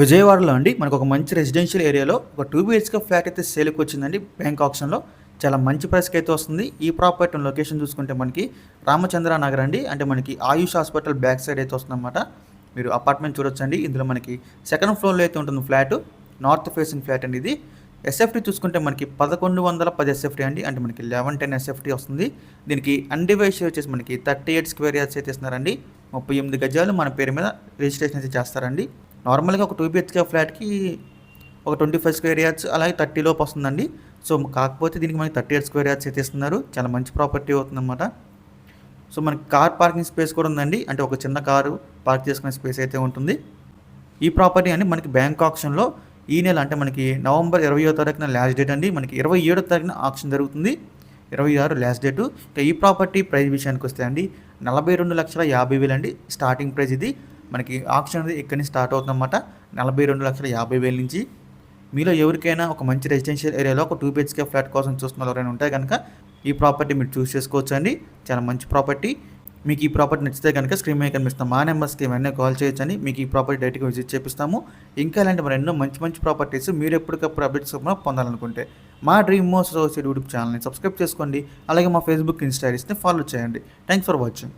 విజయవాడలో అండి. మనకు ఒక మంచి రెసిడెన్షియల్ ఏరియాలో ఒక టూ బిహెచ్కే ఫ్లాట్ అయితే సేల్కి వచ్చిందండి. బ్యాంక్ ఆప్షన్లో చాలా మంచి ప్రైస్కి అయితే వస్తుంది. ఈ ప్రాపర్టీ లొకేషన్ చూసుకుంటే మనకి రామచంద్ర నగర్ అండి. అంటే మనకి ఆయుష్ హాస్పిటల్ బ్యాక్ సైడ్ అయితే వస్తుందన్నమాట. మీరు అపార్ట్మెంట్ చూడొచ్చండి. ఇందులో మనకి సెకండ్ ఫ్లోర్లో అయితే ఉంటుంది ఫ్లాట్ నార్త్ ఫేసింగ్ ఫ్లాట్ అండి ఇది. ఎస్ఎఫ్టీ చూసుకుంటే మనకి పదకొండు వందల పది ఎస్ఎఫ్టీ అండి. అంటే మనకి లెవెన్ టెన్ ఎస్ఎఫ్టీ వస్తుంది. దీనికి అన్డివైస్ వచ్చేసి మనకి థర్టీ ఎయిట్ స్క్వేర్ యార్డ్స్ అయితే ఇస్తున్నారండి. ముప్పై ఎనిమిది గజాలు మన పేరు మీద రిజిస్ట్రేషన్ అయితే చేస్తారండి. నార్మల్గా ఒక టూ బిహెచ్కే ఫ్లాట్కి ఒక ట్వంటీ ఫైవ్ స్క్వేర్ యార్డ్స్ అలాగే థర్టీ లోపు వస్తుందండి. సో కాకపోతే దీనికి మనకి థర్టీ ఎయిట్ స్క్వేర్ యార్డ్స్ అయితే ఇస్తున్నారు చాలా మంచి ప్రాపర్టీ అవుతుందన్నమాట. సో మనకి కార్ పార్కింగ్ స్పేస్ కూడా ఉందండి. అంటే ఒక చిన్న కారు పార్క్ చేసుకునే స్పేస్ అయితే ఉంటుంది. ఈ ప్రాపర్టీ అండి మనకి బ్యాంక్ ఆప్షన్లో. ఈ నెల అంటే మనకి నవంబర్ ఇరవయో తారీఖున లాస్ట్ డేట్ అండి. మనకి ఇరవై ఏడో తారీఖున ఆప్షన్ జరుగుతుంది. ఇరవై ఆరు లాస్ట్ డేటు. ఈ ప్రాపర్టీ ప్రైస్ విషయానికి వస్తే అండి నలభై రెండు లక్షల యాభై వేలు అండి స్టార్టింగ్ ప్రైస్ ఇది. మనకి ఆప్షన్ అనేది ఇక్కడి నుంచి స్టార్ట్ అవుతుందన్నమాట? నలభై రెండు లక్షల యాభై వేల నుంచి. మీలో ఎవరికైనా ఒక మంచి రెసిడెన్షియల్ ఏరియాలో ఒక టూ బిహెచ్కే ఫ్లాట్ కోసం చూస్తున్న ఎవరైనా ఉంటే కనుక ఈ ప్రాపర్టీ మీరు చూస్ చేసుకోవచ్చు అండి. చాలా మంచి ప్రాపర్టీ. మీకు ఈ ప్రాపర్టీ నచ్చితే కనుక స్క్రీన్ మీద కనిపిస్తాం మా నెంబర్స్కి వెంటనే కాల్ చేయొచ్చని మీకు ఈ ప్రాపర్టీ డైరెక్ట్గా విజిట్ చేపిస్తాము. ఇంకా ఇలాంటి మరి ఎన్నో మంచి మంచి ప్రాపర్టీస్ మీరు ఎప్పటికప్పుడు అప్డేట్స్ పొందాలనుకుంటే మా డ్రీమ్ మోస్ట్ అసోసియేట్ యూట్యూబ్ ఛానల్ని సబ్స్క్రైబ్ చేసుకోండి. అలాగే మా ఫేస్బుక్ ఇన్స్టా ఫాలో చేయండి. Thanks for watching.